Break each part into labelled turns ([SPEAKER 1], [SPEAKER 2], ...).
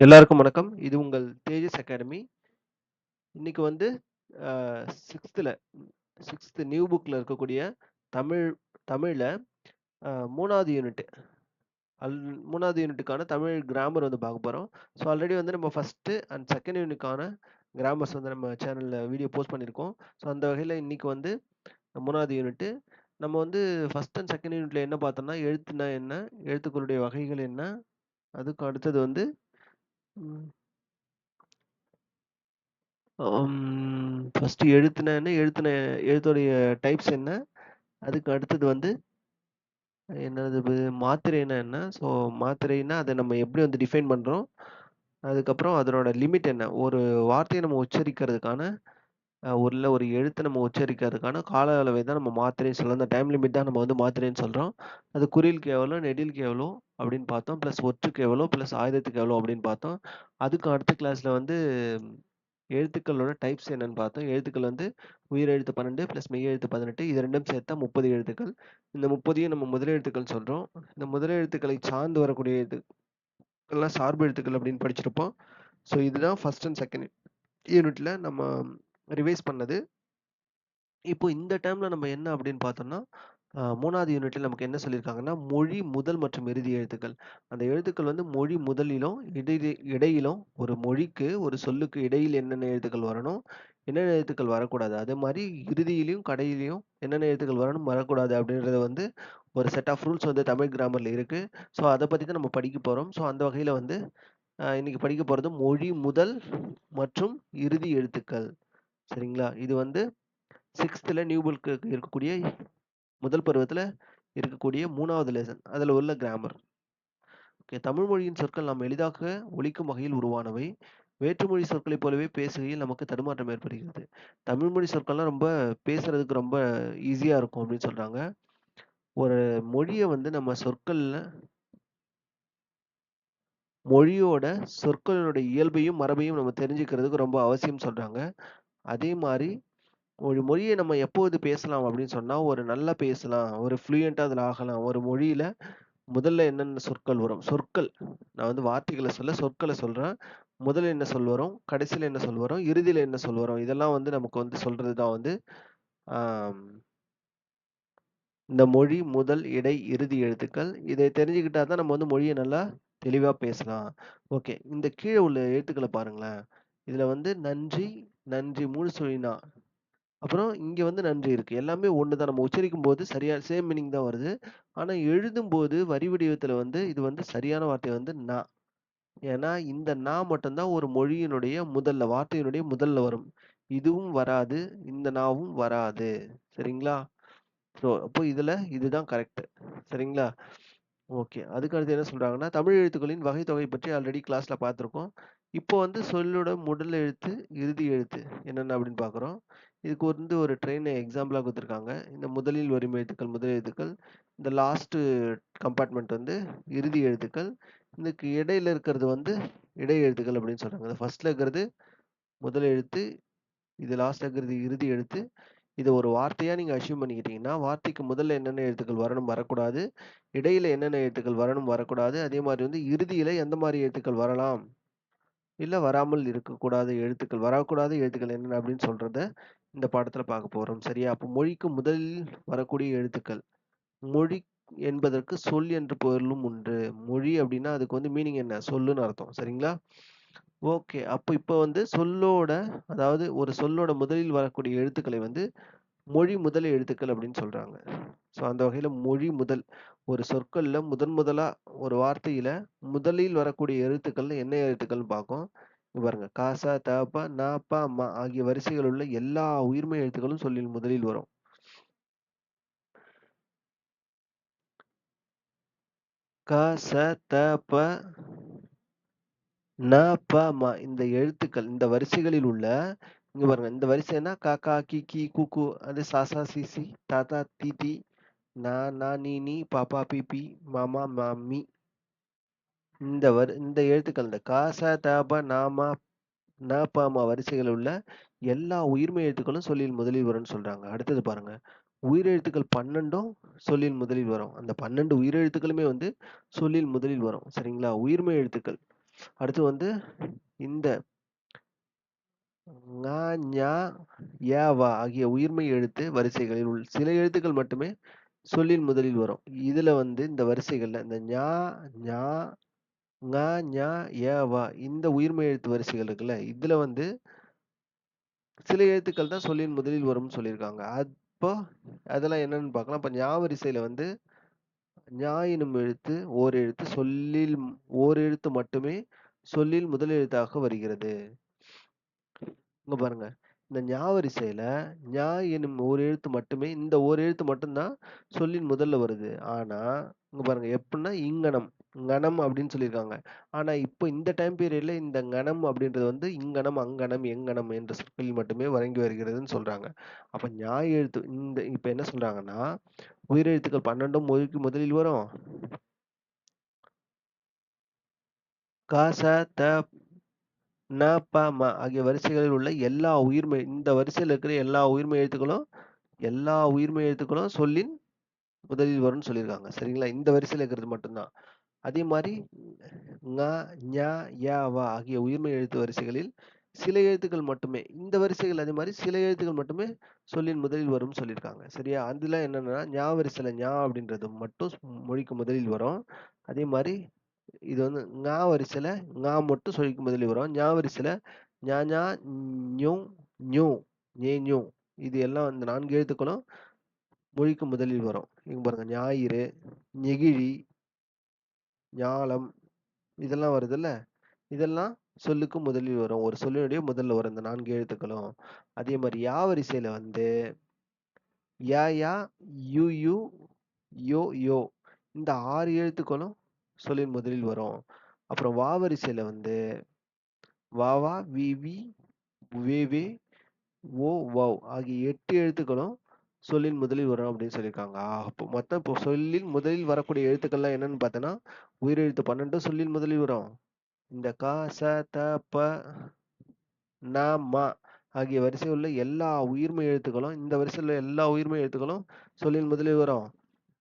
[SPEAKER 1] எல்லாருக்கும் வணக்கம். இது உங்கள் தேஜஸ் அகாடமி. இன்னைக்கு வந்து சிக்ஸ்த்தில் சிக்ஸ்த்து நியூ புக்கில் இருக்கக்கூடிய தமிழ் தமிழ்ல அ 3வது யூனிட் அல் மூணாவது யூனிட்டுக்கான தமிழ் கிராமர் வந்து பார்க்க போகிறோம் ஸோ ஆல்ரெடி வந்து நம்ம ஃபர்ஸ்ட்டு அண்ட் செகண்ட் யூனிட்டுக்கான கிராமர்ஸ் வந்து நம்ம சேனலில் வீடியோ போஸ்ட் பண்ணியிருக்கோம். ஸோ அந்த வகையில் இன்றைக்கி வந்து மூணாவது யூனிட்டு. நம்ம வந்து ஃபஸ்ட் அண்ட் செகண்ட் யூனிட்ல என்ன பார்த்தோம்னா, எழுத்துனா என்ன? எழுத்துக்களுடைய வகைகள் என்ன? அதுக்கு அடுத்தது வந்து ஃபஸ்ட்டு எழுத்துன என்ன? எழுத்துன எழுத்துடைய டைப்ஸ் என்ன? அதுக்கு அடுத்தது வந்து என்னது மாத்திரைனா என்ன? ஸோ மாத்திரைனா அதை நம்ம எப்படி வந்து டிஃபைன் பண்ணுறோம் அதுக்கப்புறம் அதனோட லிமிட் என்ன? ஒரு வார்த்தையை நம்ம உச்சரிக்கிறதுக்கான அ இல்ல ஒரு எழுத்த நம்ம உச்சரிக்கிறதுக்கான கால அளவை தான் நம்ம மாத்திரைன்னு சொல்லலாம் அந்த டைம் லிமிட் தான் நம்ம வந்து மாத்திரைன்னு சொல்றோம். அது குறிலுக்கு எவ்வளோ, நெடிலுக்கு எவ்வளோ அப்படின்னு பார்த்தோம். பிளஸ் ஒற்றுக்கு எவ்வளோ, பிளஸ் ஆயுதத்துக்கு எவ்வளோ அப்படின்னு பார்த்தோம். அதுக்கு அடுத்த கிளாஸ்ல வந்து எழுத்துக்களோட டைப்ஸ் என்னன்னு பார்த்தோம். எழுத்துக்கள் வந்து உயிரெழுத்து 12 பிளஸ் மெய்யெழுத்து 18 இது 2ம் சேர்த்தா 30 எழுத்துக்கள். இந்த 30யும் நம்ம முதலெழுத்துக்கள்னு சொல்றோம். இந்த முதலெழுத்துக்களை சார்ந்து வரக்கூடிய எழுத்துக்கள்லாம் சார்பு எழுத்துக்கள் அப்படின்னு படிச்சிருப்போம். ஸோ இதுதான் ஃபர்ஸ்ட் அண்ட் செகண்ட் யூனிட்ல நம்ம ரிவைஸ் பண்ணது. இப்போ இந்த டைமில் நம்ம என்ன அப்படின்னு பார்த்தோம்னா, மூணாவது யூனிட்டில் நமக்கு என்ன சொல்லியிருக்காங்கன்னா, மொழி முதல் மற்றும் இறுதி எழுத்துக்கள். அந்த எழுத்துக்கள் வந்து மொழி முதலிலும், இடையில இடையிலும் ஒரு மொழிக்கு, ஒரு சொல்லுக்கு இடையில் என்னென்ன எழுத்துக்கள் வரணும், என்னென்ன எழுத்துக்கள் வரக்கூடாது. அதே மாதிரி இறுதியிலையும் கடையிலையும் என்னென்ன எழுத்துக்கள் வரணும், வரக்கூடாது அப்படின்றத வந்து ஒரு செட் ஆஃப் ரூல்ஸ் வந்து தமிழ் கிராமரில் இருக்குது ஸோ அதை பற்றி தான் நம்ம படிக்க போகிறோம் ஸோ அந்த வகையில் வந்து இன்றைக்கி இன்னைக்கு படிக்க போகிறது மொழி முதல் மற்றும் இறுதி எழுத்துக்கள். சரிங்களா? இது வந்து சிக்ஸ்த்தில் நியூ இருக்கக்கூடிய முதல் பருவத்துல இருக்கக்கூடிய மூணாவது லெசன். அதுல உள்ள கிராமர். ஓகே. தமிழ் மொழியின் சொற்கள் நாம் எளிதாக ஒழிக்கும் வகையில் உருவானவை. வேற்றுமொழி சொற்களைப் போலவே பேசுகையில் நமக்கு தடுமாற்றம் ஏற்படுகிறது. தமிழ் மொழி சொற்கள்லாம் ரொம்ப பேசுறதுக்கு ரொம்ப ஈஸியா இருக்கும் அப்படின்னு சொல்றாங்க. ஒரு மொழியை வந்து நம்ம சொற்கள்ல மொழியோட சொற்களோட இயல்பையும், மரபையும் நம்ம தெரிஞ்சுக்கிறதுக்கு ரொம்ப அவசியம் சொல்றாங்க. அதே மாதிரி ஒரு மொழியை நம்ம எப்போது பேசலாம் அப்படின்னு சொன்னால் ஒரு நல்லா பேசலாம், ஒரு ஃப்ளூயண்டாக அதில் ஆகலாம். ஒரு மொழியில் முதல்ல என்னென்ன சொற்கள் வரும்? சொற்கள். நான் வந்து வார்த்தைகளை சொல்ல, சொற்களை சொல்கிறேன் முதல்ல என்ன சொல் வரும்? கடைசியில் என்ன சொல் வரும்? இறுதியில் என்ன சொல் வரும்? இதெல்லாம் வந்து நமக்கு வந்து சொல்கிறது தான் வந்து இந்த மொழி முதல், இடை, இறுதி எழுத்துக்கள். இதை தெரிஞ்சுக்கிட்டா தான் நம்ம வந்து மொழியை நல்லா தெளிவாக பேசலாம். ஓகே. இந்த கீழே உள்ள எழுத்துக்களை பாருங்களேன். இதில் வந்து நன்றி, நன்றி மூணு சொல்லினா அப்புறம் இங்க வந்து நன்றி இருக்கு. எல்லாமே ஒண்ணு தான். நம்ம உச்சரிக்கும்போது சரியா சேம் மீனிங் தான் வருது. ஆனா எழுதும்போது வரி வடிவத்துல வந்து இது வந்து சரியான வார்த்தை வந்து நா. ஏன்னா இந்த நா மட்டும்தான் ஒரு மொழியினுடைய முதல்ல வார்த்தையினுடைய முதல்ல வரும். இதுவும் வராது. இந்த நாவும் வராது. சரிங்களா? ஸோ அப்போ இதுல இதுதான் கரெக்ட். சரிங்களா? ஓகே. அதுக்கு அடுத்து என்ன சொல்றாங்கன்னா, தமிழ் எழுத்துக்களின் வகை தொகை பற்றி ஆல்ரெடி கிளாஸ்ல பார்த்துருக்கோம். இப்போ வந்து சொல்லோட முதல் எழுத்து, இறுதி எழுத்து என்னென்ன அப்படின்னு பார்க்குறோம். இதுக்கு வந்து ஒரு ட்ரெயினை எக்ஸாம்பிளாக கொடுத்துருக்காங்க இந்த முதலில் வரும் எழுத்துக்கள் முதல் எழுத்துக்கள். இந்த லாஸ்ட்டு கம்பார்ட்மெண்ட் வந்து இறுதி எழுத்துக்கள். இதுக்கு இடையில இருக்கிறது வந்து இடை எழுத்துக்கள் அப்படின்னு சொல்கிறாங்க இந்த ஃபர்ஸ்ட்ல இருக்கிறது முதல் எழுத்து. இது லாஸ்ட்டில் இருக்கிறது இறுதி எழுத்து. இதை ஒரு வார்த்தையாக நீங்கள் அஸ்யூம் பண்ணிக்கிட்டீங்கன்னா, வார்த்தைக்கு முதல்ல என்னென்ன எழுத்துக்கள் வரணும், வரக்கூடாது. இடையில என்னென்ன எழுத்துக்கள் வரணும், வரக்கூடாது. அதே மாதிரி வந்து இறுதியில் எந்த மாதிரி எழுத்துக்கள் வரலாம், இல்ல வராமல் இருக்கக்கூடாத எழுத்துக்கள், வரக்கூடாத எழுத்துக்கள் என்னென்ன அப்படின்னு சொல்றத இந்த பாடத்துல பார்க்க போறோம். சரியா? அப்போ மொழிக்கு முதலில் வரக்கூடிய எழுத்துக்கள். மொழி என்பதற்கு சொல் என்று பொருளும் உண்டு. மொழி அப்படின்னா அதுக்கு வந்து மீனிங் என்ன? சொல்லுன்னு அர்த்தம். சரிங்களா? ஓகே. அப்போ இப்போ வந்து சொல்லோட அதாவது ஒரு சொல்லோட முதலில் வரக்கூடிய எழுத்துக்களை வந்து மொழி முதல் எழுத்துக்கள் அப்படின்னு சொல்றாங்க. ஸோ அந்த வகையில மொழி முதல் ஒரு சொற்கள்ல முதன் முதலா ஒரு வார்த்தையில முதலில் வரக்கூடிய எழுத்துக்கள் என்ன எழுத்துக்கள்னு பார்க்கும் பாருங்க. காசா தாப்பா நாப்பா அம்மா ஆகிய வரிசைகள் உள்ள எல்லா உயிர்மெய் எழுத்துக்களும் சொல்லில் முதலில் வரும். க, ச, த, ப, ந, ப, ம இந்த எழுத்துக்கள் இந்த வரிசைகளில் உள்ள இங்க பாருங்க. இந்த வரிசைன்னா காக்கா கி, கி, கு, கு அது சாசா சிசி சி, சி, த, த, தி, தி, ந, நீ நி, நி, பி, பி, மாமா மாமி இந்த வரி இந்த எழுத்துக்கள் இந்த காசா தாபா நாமா ந, பாமா வரிசைகள் உள்ள எல்லா உயிர்மெய் எழுத்துக்களும் சொல்லில் முதலில் வரும்னு சொல்றாங்க. அடுத்தது பாருங்க. உயிரெழுத்துக்கள் பன்னெண்டும் சொல்லில் முதலில் வரும். அந்த 12 உயிரெழுத்துக்களுமே வந்து சொல்லில் முதலில் வரும். சரிங்களா? உயிர்மெய் எழுத்துக்கள். அடுத்து வந்து இந்த ங, ஞ, ய, வ ஆகிய உயிர்மெய் எழுத்து வரிசைகளில் உள் சில எழுத்துக்கள் மட்டுமே சொல்லின் முதலில் வரும். இதுல வந்து இந்த வரிசைகள்ல இந்த ஞ, ஞ, ங, ஞ, ய, வ இந்த உயிர்மெய் எழுத்து வரிசைகள் இருக்குல்ல, இதுல வந்து சில எழுத்துக்கள் தான் சொல்லின் முதலில் வரும்னு சொல்லியிருக்காங்க. அப்போ அதெல்லாம் என்னன்னு பார்க்கலாம். அப்ப ஞ வரிசையில வந்து ஞ எனும் எழுத்து ஓர் எழுத்து சொல்லில் ஓர் எழுத்து மட்டுமே சொல்லில் முதல் எழுத்தாக வருகிறது. இங்க பாருங்க. இந்த ஞ வரிசையில ஞ எனும் ஒரு எழுத்து மட்டுமே இந்த ஒரு எழுத்து மட்டும் தான் சொல்லின் முதல்ல வருது. ஆனா, இங்க பாருங்க எப்புட்ன்னா இங்ஙனம், ங்கனம் அப்படின்னு சொல்லியிருக்காங்க. ஆனா, இப்போ இந்த டைம் பீரியட்ல இந்த ங்கனம் அப்படின்றது வந்து இங்ஙனம், அங்ஙனம், எங்ஙனம் என்ற சொற்களில் மட்டுமே வழங்கி வருகிறதுன்னு சொல்றாங்க. அப்ப ஞ எழுத்து இந்த இப்ப என்ன சொல்றாங்கன்னா, உயிரெழுத்துக்கள் 12ம் மொழிக்கு முதலில் வரும். க, ச, த, ந, ப, ம ஆகிய வரிசைகளில் உள்ள எல்லா உயிர்மெய் இந்த வரிசையில இருக்கிற எல்லா உயிர்மெய் எழுத்துக்களும் எல்லா உயிர்மெய் எழுத்துக்களும் சொல்லின் முதலில் வரும்னு சொல்லியிருக்காங்க. சரிங்களா? இந்த வரிசையில இருக்கிறது மட்டும்தான் அதே மாதிரி ங, ஞ, ய, வ ஆகிய உயிர்மெய் எழுத்து வரிசைகளில் சில எழுத்துக்கள் மட்டுமே இந்த வரிசைகள் அதே மாதிரி சில எழுத்துக்கள் மட்டுமே சொல்லின் முதலில் வரும்னு சொல்லியிருக்காங்க. சரியா? அதில் என்னென்னா ஞா வரிசையில ஞா அப்படின்றது மட்டும் மொழிக்கு முதலில் வரும். அதே மாதிரி இது வந்து ஞா வரிசையில் ஞா மட்டும் சொல்லிக்கும் முதலில் வரும். ஞா வரிசையில் ஞா ஞா ஞூ ஞூ ஞே, ஞூ இது எல்லாம் இந்த நான்கு எழுத்துக்களும் மொழிக்கு முதலில் வரும். இங்கே பாருங்கள் ஞாயிறு, நெகிழி, ஞாலம் இதெல்லாம் வருதுல்ல. இதெல்லாம் சொல்லுக்கு முதலில் வரும். ஒரு சொல்லினுடைய முதல்ல வரும் இந்த நான்கு எழுத்துக்களும். அதே மாதிரி யா வரிசையில் வந்து யா யா யு, யு, யோ, யோ இந்த ஆறு எழுத்துக்களும் சொல்லின் முதலில் வரும். அப்புறம் வா வரிசையில் வந்து வாவா விவி வி, வி, வே, வே, ஓ, வவ் ஆகிய எட்டு எழுத்துக்களும் சொல்லின் முதலில் வரும் அப்படின்னு சொல்லியிருக்காங்க. அப்போ மொத்தம் இப்போ சொல்லின் முதலில் வரக்கூடிய எழுத்துக்கள்லாம் என்னன்னு பார்த்தோன்னா, உயிரெழுத்து 12 சொல்லின் முதலில் வரும். இந்த க, ச, த, ப, ந, ம ஆகிய வரிசையில் உள்ள எல்லா உயிர்மை எழுத்துக்களும் இந்த வரிசையில் உள்ள எல்லா உயிர்மெய் எழுத்துக்களும் சொல்லின் முதலில் வரும்.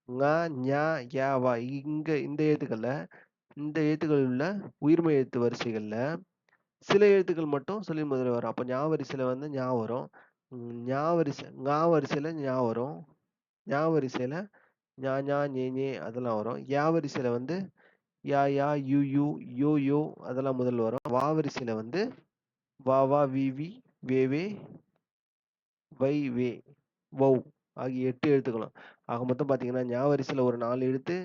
[SPEAKER 1] ங, ஞ, ய, வ இங்க இந்த எழுத்துக்கள்ல இந்த எழுத்துக்கள் உள்ள உயிர்மெய் எழுத்து வரிசைகள்ல சில எழுத்துக்கள் மட்டும் சொல்லின் முதலில் வரும். அப்ப ஞா வரிசையில வந்து ஞா வரும். ஞா வரிசை ஞா வரிசையில ஞா வரும். ஞா வரிசையில ஞா ஞா ஞே, ஞே அதெல்லாம் வரும். யா வரிசையில வந்து யா யா யூ யூ யோ, யோ அதெல்லாம் முதல்ல வரும். வா வரிசையில வந்து வா வா வி, வி, வே, வே, வை, வே, வௌ ஆகிய 8 எழுத்துக்களும். ஆக மொத்தம் பார்த்தீங்கன்னா, ஞ வரிசையில ஒரு 4 எழுத்து,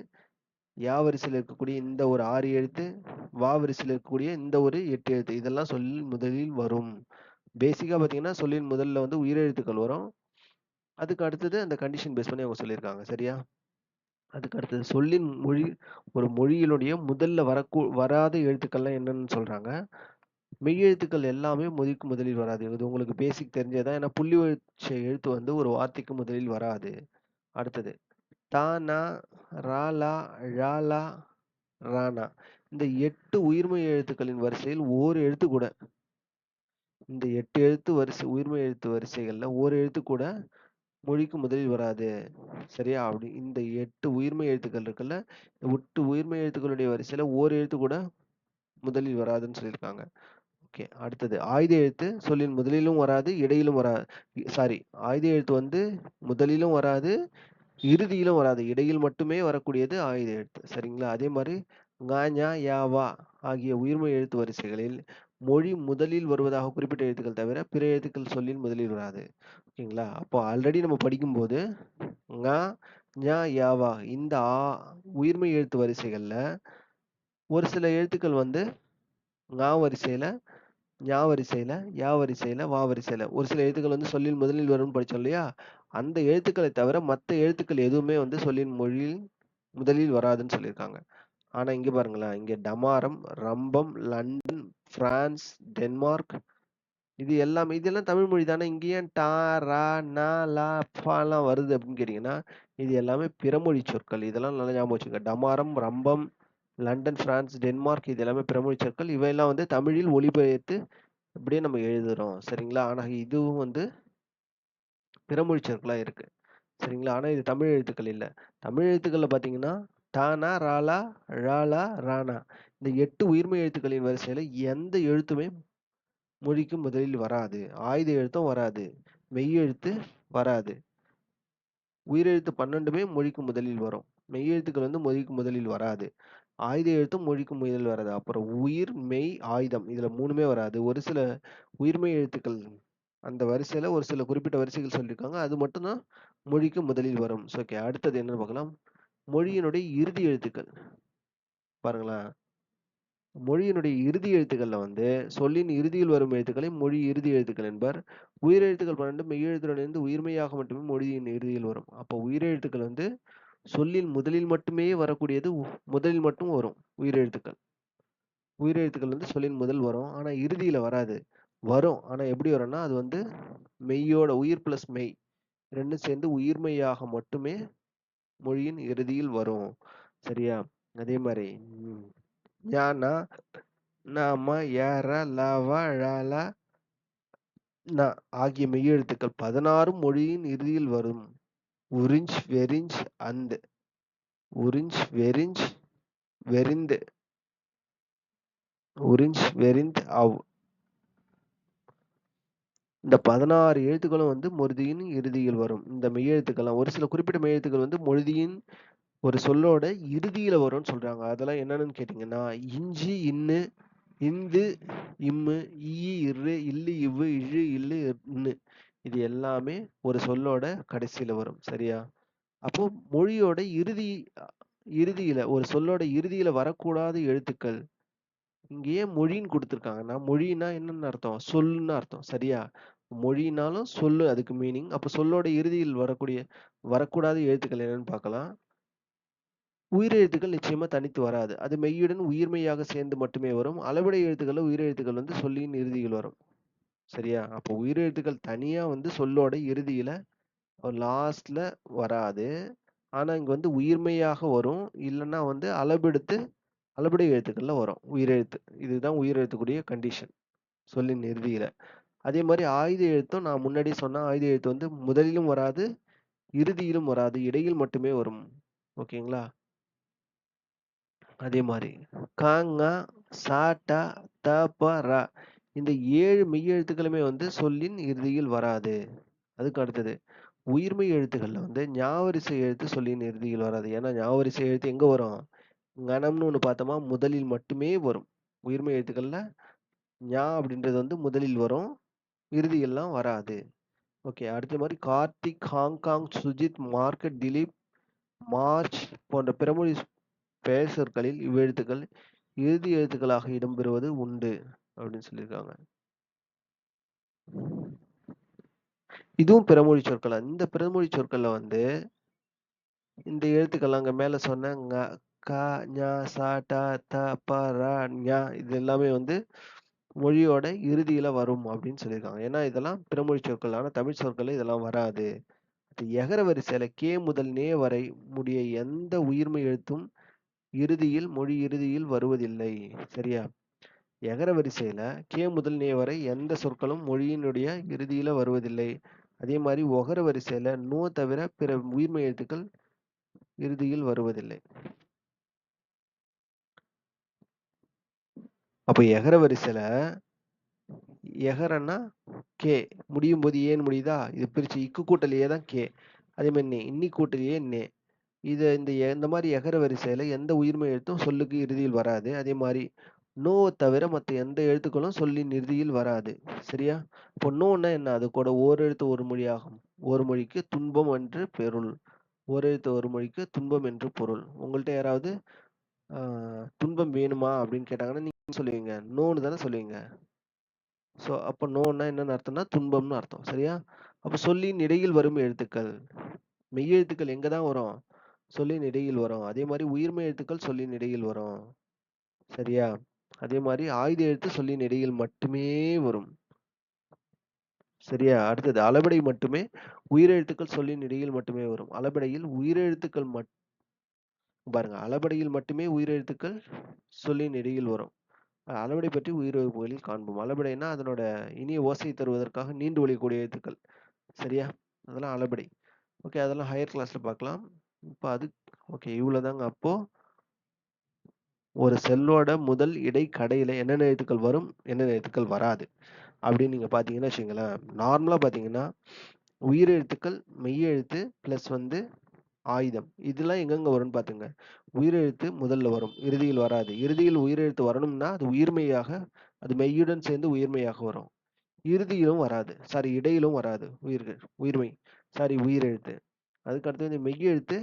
[SPEAKER 1] யா வரிசையில இருக்கக்கூடிய இந்த ஒரு 6 எழுத்து, வா வரிசையில இருக்கக்கூடிய இந்த ஒரு 8 எழுத்து. இதெல்லாம் சொல்லில் முதலில் வரும். பேசிக்கா பார்த்தீங்கன்னா, சொல்லின் முதல்ல வந்து உயிரெழுத்துக்கள் வரும். அதுக்கு அடுத்தது அந்த கண்டிஷன் பேஸ் பண்ணி அவங்க சொல்லியிருக்காங்க. சரியா? அதுக்கு அடுத்தது சொல்லின் மொழி ஒரு மொழியினுடைய முதல்ல வரக்கூ வராத எழுத்துக்கள்லாம் என்னன்னு சொல்றாங்க. மெய்யெழுத்துக்கள் எல்லாமே மொழிக்கு முதலில் வராது. இது உங்களுக்கு பேசிக் தெரிஞ்சது தான். ஏன்னா புள்ளி வச்ச எழுத்து வந்து ஒரு வார்த்தைக்கு முதலில் வராது. அடுத்தது தானா ராலா ர, ராணா இந்த எட்டு உயிர்மெய் எழுத்துக்களின் வரிசையில் ஓர் எழுத்து கூட இந்த எட்டு எழுத்து வரிசை உயிர்மெய் எழுத்து வரிசைகள்ல ஒரு எழுத்து கூட மொழிக்கு முதலில் வராது. சரியா? அப்படி இந்த எட்டு உயிர்மெய் எழுத்துக்கள் இருக்குல்ல, 8 உயிர்மெய் எழுத்துக்களுடைய வரிசையில ஓர் எழுத்து கூட முதலில் வராதுன்னு சொல்லியிருக்காங்க. ஓகே. அடுத்தது ஆயுத எழுத்து சொல்லின் முதலிலும் வராது, இடையிலும் வராது. சாரி ஆயுத எழுத்து வந்து முதலிலும் வராது, இறுதியிலும் வராது. இடையில் மட்டுமே வரக்கூடியது ஆயுத எழுத்து. சரிங்களா? அதே மாதிரி ங, யாவா ஆகிய உயிர்மெய் எழுத்து வரிசைகளில் மொழி முதலில் வருவதாக குறிப்பிட்ட எழுத்துக்கள் தவிர பிற எழுத்துக்கள் சொல்லின் முதலில் வராது. ஓகேங்களா? அப்போ ஆல்ரெடி நம்ம படிக்கும்போது ங, ஞா ய, இந்த ஆ உயிர்மெய் எழுத்து வரிசைகள்ல ஒரு சில எழுத்துக்கள் வந்து ஞா வரிசையில, ஞ வரிசையில, ய வரிசையில, வரிசையில ஒரு சில எழுத்துக்கள் வந்து சொல்லில் முதலில் வரும்னு படிச்சோம் இல்லையா? அந்த எழுத்துக்களை தவிர மற்ற எழுத்துக்கள் எதுவுமே வந்து சொல்லின் மொழியில் முதலில் வராதுன்னு சொல்லியிருக்காங்க. ஆனா இங்க பாருங்களேன். இங்க டமாரம், ரம்பம், லண்டன், பிரான்ஸ், டென்மார்க் இது எல்லாமே இதெல்லாம் தமிழ் மொழி தானே. இங்கே ஏன் டா ரா ந, லா ஃபாலாம் வருது அப்படின்னு கேட்டிங்கன்னா இது எல்லாமே பிறமொழி சொற்கள். இதெல்லாம் நல்லா ஞாபகம் வச்சுக்கங்க. டமாரம், ரம்பம், லண்டன், பிரான்ஸ், டென்மார்க் இது எல்லாமே பிரமொழி சொற்கள். இவையெல்லாம் வந்து தமிழில் ஒளிபெயர்த்து இப்படியே நம்ம எழுதுகிறோம் சரிங்களா? ஆனால் இதுவும் வந்து பிறமொழி சொற்களாக இருக்குது சரிங்களா? ஆனால் இது தமிழ் எழுத்துக்கள் இல்லை தமிழ் எழுத்துக்களில் பார்த்தீங்கன்னா, டானா, ராலா, ழாலா, ரானா இந்த எட்டு உயிர்மெய் எழுத்துக்களின் வரிசையில் எந்த எழுத்துமே மொழிக்கு முதலில் வராது. ஆயுத எழுத்தும் வராது. மெய்யெழுத்து வராது. உயிரெழுத்து 12மே மொழிக்கு முதலில் வரும். மெய்யெழுத்துக்கள் வந்து மொழிக்கு முதலில் வராது. ஆயுத எழுத்தும் மொழிக்கு முதலில் வராது. அப்புறம் உயிர், மெய், ஆயுதம் இதுல மூணுமே வராது. ஒரு சில உயிர்மெய் எழுத்துக்கள் அந்த வரிசையில ஒரு சில குறிப்பிட்ட வரிசைகள் சொல்லியிருக்காங்க. அது மட்டும்தான் மொழிக்கு முதலில் வரும். So okay. அடுத்தது என்னன்னு பார்க்கலாம். மொழியினுடைய இறுதி எழுத்துக்கள். பாருங்களேன். மொழியினுடைய இறுதி எழுத்துக்கள்ல வந்து சொல்லின் இறுதியில் வரும் எழுத்துக்களை மொழி இறுதி எழுத்துக்கள் என்பர். உயிரெழுத்துக்கள் 12 மெய்யெழுத்துடன் இணைந்து உயிர்மெய்யாக மட்டுமே மொழியின் இறுதியில் வரும். அப்போ உயிரெழுத்துக்கள் வந்து சொல்லின் முதலில் மட்டுமே வரக்கூடியது முதலில் மட்டும் வரும். உயிரெழுத்துக்கள். உயிரெழுத்துக்கள் வந்து சொல்லின் முதல் வரும். ஆனா இறுதியில வராது. வரும். ஆனா எப்படி வரும்னா, அது வந்து மெய்யோட உயிர் பிளஸ் மெய் 2ம் சேர்ந்து உயிர்மெய்யாக மட்டுமே மொழியின் இறுதியில் வரும். சரியா? அதே மாரி ம் ஞானா, நாம, யர, லவ, ழல, ந ஆகிய மெய்யெழுத்துக்கள் 16ம் மொழியின் இறுதியில் வரும். உறிஞ்ச், வெறிஞ்ச் அந்து. உறிஞ்ச், வெரிஞ்ச், வெறிந்து உறிஞ்ச், வெறிந்த் அவ். இந்த 16 எழுத்துக்களும் வந்து மொழியின் இறுதியில் வரும். இந்த மெய்யெழுத்துக்கள்லாம் ஒரு சில குறிப்பிட்ட மெய்யெழுத்துக்கள் வந்து மொழியின் ஒரு சொல்லோட இறுதியில வரும்னு சொல்றாங்க. அதெல்லாம் என்னன்னு கேட்டீங்கன்னா, இஞ்சி இன்னு, இந்து, இம்மு, இ இரு இல்லு, இவ்வு, இழு, இல்லு, இன்னு. இது எல்லாமே ஒரு சொல்லோட கடைசியில் வரும். சரியா? அப்போ மொழியோட இறுதி இறுதியில் ஒரு சொல்லோட இறுதியில் வரக்கூடாத எழுத்துக்கள். இங்கேயே மொழின்னு கொடுத்துருக்காங்கன்னா மொழின்னா என்னன்னு அர்த்தம்? சொல்லுன்னு அர்த்தம். சரியா? மொழினாலும் சொல்லு அதுக்கு மீனிங். அப்போ சொல்லோட இறுதியில் வரக்கூடிய வரக்கூடாத எழுத்துக்கள் என்னன்னு பார்க்கலாம். உயிரெழுத்துக்கள் நிச்சயமா தனித்து வராது. அது மெய்யுடன் உயிர்மெய்யாக சேர்ந்து மட்டுமே வரும். அளபெடை எழுத்துக்களில் உயிரெழுத்துக்கள் வந்து சொல்லியின் இறுதியில் வரும். சரியா? அப்போ உயிரெழுத்துக்கள் தனியா வந்து சொல்லோட இறுதியில லாஸ்ட்ல வராது. ஆனா இங்க வந்து உயிர்மெய்யாக வரும். இல்லன்னா வந்து அளபெடுத்து அளபெடை எழுத்துக்கள்ல வரும். உயிரெழுத்து. இதுதான் உயிரெழுத்துக்குரிய கண்டிஷன். சொல்லின் இறுதியில. அதே மாரி ஆயுத எழுத்தும் நான் முன்னாடி சொன்ன ஆயுத எழுத்து வந்து முதலிலும் வராது, இறுதியிலும் வராது. இடையில் மட்டுமே வரும். ஓகேங்களா? அதே மாரி க, ங, ச, ட, த, ப, ர இந்த 7 மெய்யெழுத்துக்களுமே வந்து சொல்லின் இறுதியில் வராது. அதுக்கு அடுத்தது உயிர்மெய் எழுத்துக்களில் வந்து ஞாபரிசை எழுத்து சொல்லின் இறுதியில் வராது. ஏன்னா ஞாபரிசை எழுத்து எங்கே வரும்? கணம்னு ஒன்று பார்த்தோமா, முதலில் மட்டுமே வரும். உயிர்மெய் எழுத்துக்களில் ஞா அப்படின்றது வந்து முதலில் வரும். இறுதியெல்லாம் வராது. ஓகே. அடுத்த மாதிரி Karthik, Hong Kong, Sujith, market, Dilip, March போன்ற பிறமொழி பெயர் சொற்களில் இவ்வெழுத்துக்கள் இறுதி எழுத்துக்களாக இடம்பெறுவது உண்டு. அப்படின்னு சொல்லியிருக்காங்க. இதுவும் பிறமொழி சொற்கள். இந்த பிறமொழி சொற்கள்ல வந்து இந்த எழுத்துக்கள் அங்க மேல சொன்ன க, ஞ, ச, ட, த, ப, ர, ஞ இது எல்லாமே வந்து மொழியோட இறுதியில வரும் அப்படின்னு சொல்லியிருக்காங்க. ஏன்னா இதெல்லாம் பிறமொழி சொற்கள். ஆனா தமிழ் சொற்கள் இதெல்லாம் வராது. எகர வரிசையில கே முதல் நே வரை முடிய எந்த உயிர்மை எழுத்தும் இறுதியில் மொழி இறுதியில் வருவதில்லை. சரியா? எகர வரிசையில் கே முதல் நே வரை எந்த சொற்களும் மொழியினுடைய இறுதியில வருவதில்லை. அதே மாதிரி ஒகர வரிசையில் நோ தவிர பிற உயிர்மெய் எழுத்துக்கள் இறுதியில் வருவதில்லை. அப்ப எகர வரிசையில் எகரன்னா கே முடியும் போது ஏன் முடியுதா? இது பிரிச்சு இக்கு கூட்டலையே தான் கே. அதே மாதிரி நே இன்னி கூட்டலையே நே. இது இந்த இந்த மாதிரி எகர வரிசையில எந்த உயிர்மை எழுத்தும் சொல்லுக்கு இறுதியில் வராது. அதே மாதிரி நோவை தவிர மற்ற எந்த எழுத்துக்களும் சொல்லின் இறுதியில் வராது. சரியா? இப்போ நோன்னா என்ன? அது கூட ஓரெழுத்து ஒரு மொழியாகும். ஒரு மொழிக்கு துன்பம் என்று பொருள். ஓரெழுத்து ஒரு மொழிக்கு துன்பம் என்று பொருள். உங்கள்கிட்ட யாராவது துன்பம் வேணுமா? அப்படின்னு கேட்டாங்கன்னா, நீங்க சொல்லுவீங்க? நோன்னு தானே சொல்லுவீங்க. ஸோ அப்போ நோன்னா என்னென்ன அர்த்தம்னா, துன்பம்னு அர்த்தம். சரியா? அப்போ சொல்லின் இடையில் வரும் எழுத்துக்கள். மெய்யெழுத்துக்கள் எங்கே தான் வரும்? சொல்லின் இடையில் வரும். அதே மாதிரி உயிர்மை எழுத்துக்கள் சொல்லின் இடையில் வரும். சரியா? அதே மாதிரி ஆயுத எழுத்து சொல்லின் இடையில் மட்டுமே வரும். சரியா? அடுத்தது அளபடை மட்டுமே உயிரெழுத்துக்கள் சொல்லின் இடையில் மட்டுமே வரும். அளபடையில் உயிரெழுத்துக்கள் மட் பாருங்க. அளபடையில் மட்டுமே உயிரெழுத்துக்கள் சொல்லின் இடையில் வரும். அளபடை பற்றி உயிரிழப்புகளில் காண்போம். அளபடைனா அதனோட இனிய ஓசை தருவதற்காக நீண்டு ஒழியக்கூடிய எழுத்துக்கள். சரியா? அதெல்லாம் அளபடை ஓகே. அதெல்லாம் ஹையர் கிளாஸில் பார்க்கலாம். இப்போ அது ஓகே. இவ்வளோதாங்க. அப்போது ஒரு செல்லோட முதல், இடை, கடையில என்னென்ன எழுத்துக்கள் வரும், என்னென்ன எழுத்துக்கள் வராது. அப்படின்னு நீங்க பார்த்தீங்கன்னா வச்சுங்களேன் நார்மலா பார்த்தீங்கன்னா, உயிரெழுத்துக்கள், மெய்யெழுத்து பிளஸ் வந்து ஆயுதம். இதெல்லாம் எங்கெங்க வரும்னு பார்த்துங்க. உயிரெழுத்து முதல்ல வரும். இறுதியில் வராது. இறுதியில் உயிரெழுத்து வரணும்னா, அது உயிர்மையாக அது மெய்யுடன் சேர்ந்து உயிர்மையாக வரும். இறுதியிலும் வராது. சாரி இடையிலும் வராது. உயிர்கள் உயிர்மெய். சாரி உயிரெழுத்து. அதுக்கு அடுத்தது மெய்யெழுத்து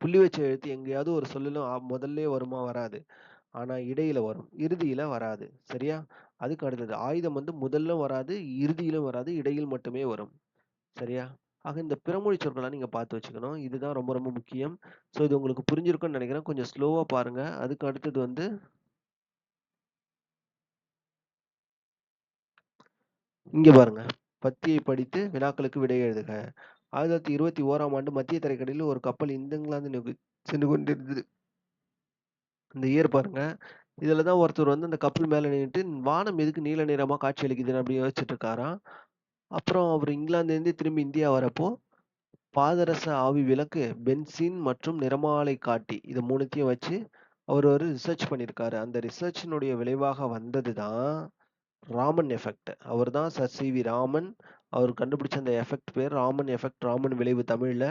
[SPEAKER 1] புள்ளி வச்ச எழுத்து எங்கேயாவது ஒரு சொல்லுல முதல்ல வருமா? வராது. ஆனா இடையில வரும். இறுதியில வராது. சரியா? அதுக்கு அடுத்தது ஆயுதம் வந்து முதல்ல வராது, இறுதியிலும் வராது. இடையில் மட்டுமே வரும். சரியா? ஆக இந்த பிறமொழி சொற்கள நீங்க பார்த்து வச்சுக்கணும். இதுதான் ரொம்ப ரொம்ப முக்கியம். ஸோ இது உங்களுக்கு புரிஞ்சிருக்கும்னு நினைக்கிறேன் கொஞ்சம் ஸ்லோவா பாருங்க. அதுக்கு அடுத்தது வந்து இங்க பாருங்க. பத்தியை படித்து வினாக்களுக்கு விடை எழுதுக. 1921ஆம் ஆண்டு மத்திய தரைக்கடலில் ஒரு கப்பல் இங்கிலாந்து நோக்கி சென்று கொண்டிருந்தது. இந்த இயர் பாருங்க. இதில் தான் ஒருத்தர் வந்து அந்த கப்பல் மேல நின்னுட்டு, "வானம் எதுக்கு நீல நிறமா காட்சியளிக்குதுன்னு?" அப்படி யோசிச்சுட்டு இருக்காராம். அப்புறம் அவர் இங்கிலாந்துலேருந்து திரும்பி இந்தியா வரப்போ, பாதரச ஆவி விளக்கு, பென்சின் மற்றும் நிறமாலை காட்டி இது மூணுத்தையும் வச்சு அவர் ஒரு ரிசர்ச் பண்ணியிருக்காரு. அந்த ரிசர்ச்சினுடைய விளைவாக வந்தது தான் ராமன் எஃபெக்ட். அவர் தான் சர் சி.வி. ராமன். அவர் கண்டுபிடிச்ச அந்த எஃபெக்ட் பேர் ராமன் எஃபெக்ட், ராமன் விளைவு தமிழில்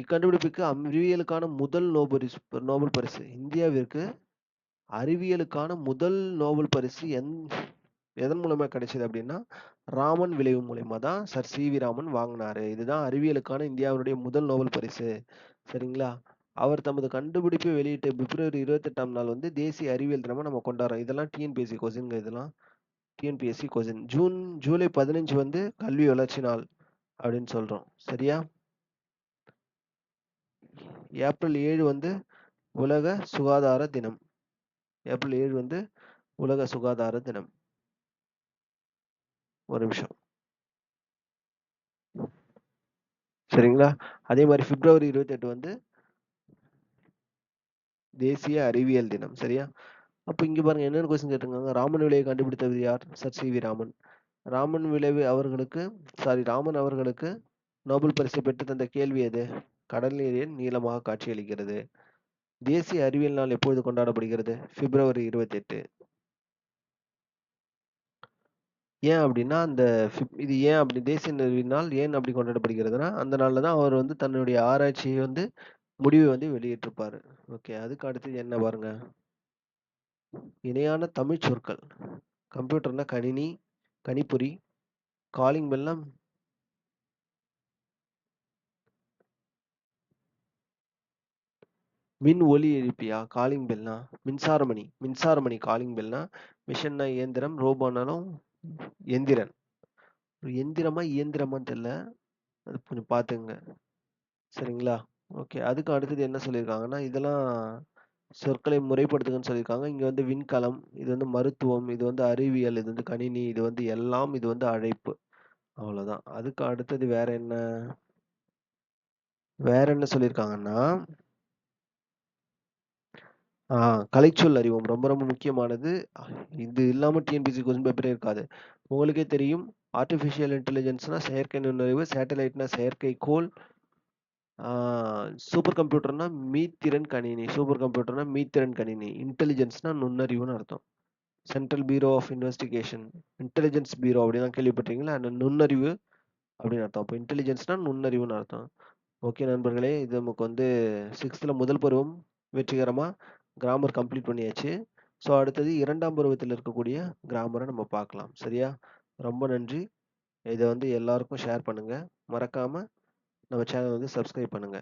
[SPEAKER 1] இக்கண்டுபிடிப்புக்கு அறிவியலுக்கான முதல் நோபரிஸ் நோபல் பரிசு. இந்தியாவிற்கு அறிவியலுக்கான முதல் நோபல் பரிசு எந் எதன் மூலமாக கிடைச்சது அப்படின்னா, ராமன் விளைவு மூலியமா தான் சர் சி.வி. ராமன் வாங்கினாரு இதுதான் அறிவியலுக்கான இந்தியாவினுடைய முதல் நோபல் பரிசு. சரிங்களா? அவர் தமது கண்டுபிடிப்பை வெளியிட்ட பிப்ரவரி 28ஆம் நாள் வந்து தேசிய அறிவியல் தினமாக நம்ம கொண்டாடுறோம். இதெல்லாம் டிஎன்பிஎஸ்சி கொஸ்டின்ங்க இதெல்லாம். TNPSC question. ஜூன் ஜூலை 15 வந்து கல்வி வளர்ச்சி நாள் அப்படின்னு சொல்றோம். சரியா? ஏப்ரல் ஏழு வந்து உலக சுகாதார தினம். ஏப்ரல் ஏழு வந்து உலக சுகாதார தினம். ஒரு நிமிஷம். சரிங்களா? அதே மாதிரி பிப்ரவரி 28 வந்து தேசிய அறிவியல் தினம். சரியா? அப்போ இங்க பாருங்க என்னென்ன கொஸ்டின் கேட்டிருக்காங்க. ராமன் விளைவை கண்டுபிடித்தவர் யார்? Sir CV. ராமன். ராமன் விளைவு அவர்களுக்கு சாரி ராமன் அவர்களுக்கு நோபல் பரிசு பெற்று தந்த கேள்வி எது? கடல் நீரில் நீளமாக காட்சியளிக்கிறது? தேசிய அறிவியல் நாள் எப்பொழுது கொண்டாடப்படுகிறது? பிப்ரவரி 28. ஏன் அப்படின்னா, அந்த இது ஏன் அப்படி தேசிய அறிவியல் நாள் ஏன் அப்படி கொண்டாடப்படுகிறதுன்னா, அந்த நாளில் தான் அவர் வந்து தன்னுடைய ஆராய்ச்சியை வந்து முடிவை வந்து வெளியிட்டிருப்பாரு. ஓகே. அதுக்கு அடுத்தது என்ன பாருங்க. இணையான தமிழ் சொற்கள். கம்ப்யூட்டர்னா கணினி, கணிப்பொறி, காலிங் பெல்லாம் மின் ஒலி எழுப்பியா? காலிங் பெல்னா மின்சாரமணி. மின்சாரமணி காலிங் பெல்னா, மிஷின்னா இயந்திரம், ரோபோனாலும் எந்திரன். எந்திரமா, இயந்திரமான்னு தெரியல. அது கொஞ்சம் பார்த்துங்க சரிங்களா? ஓகே. அதுக்கு அடுத்தது என்ன சொல்லியிருக்காங்கன்னா, இதெல்லாம் சொற்களை முறைப்படுத்துங்கன்னு சொல்லியிருக்காங்க. இங்க வந்து விண்கலம், இது வந்து மருத்துவம், இது வந்து அறிவியல், இது வந்து கணினி, இது வந்து எல்லாம், இது வந்து அழைப்பு. அவ்வளோதான். அதுக்கு அடுத்தது வேற என்ன? வேற என்ன சொல்லியிருக்காங்கன்னா ஆ கலைச்சொல் அறிவோம். ரொம்ப ரொம்ப முக்கியமானது. இது இல்லாம டிஎன்பிசி கொஸ்டின் பேப்பரே இருக்காது. உங்களுக்கே தெரியும். ஆர்டிஃபிஷியல் இன்டெலிஜென்ஸ்னா செயற்கை நுண்ணறிவு, சேட்டலைட்னா செயற்கைக்கோள், சூப்பர் கம்ப்யூட்டர்னா மீத்திறன் கணினி. சூப்பர் கம்ப்யூட்டர்னா மீத்திறன் கணினி. இன்டெலிஜென்ஸ்னா நுண்ணறிவுன்னு அர்த்தம். Central bureau of investigation. Intelligence bureau அப்படிலாம் கேள்விப்பட்டீங்களா அந்த நுண்ணறிவு அப்படின்னு அர்த்தம். அப்போ இன்டெலிஜென்ஸ்னா நுண்ணறிவுன்னு அர்த்தம். ஓகே நண்பர்களே, இது நமக்கு வந்து சிக்ஸ்த்தில் முதல் பருவம் வெற்றிகரமாக கிராமர் கம்ப்ளீட் பண்ணியாச்சு. ஸோ அடுத்தது இரண்டாம் பருவத்தில் இருக்கக்கூடிய கிராமரை நம்ம பார்க்கலாம். சரியா? ரொம்ப நன்றி. இதை வந்து எல்லாருக்கும் ஷேர் பண்ணுங்கள் மறக்காமல் நம்ம சேனல் வந்து சப்ஸ்கிரைப் பண்ணுங்க.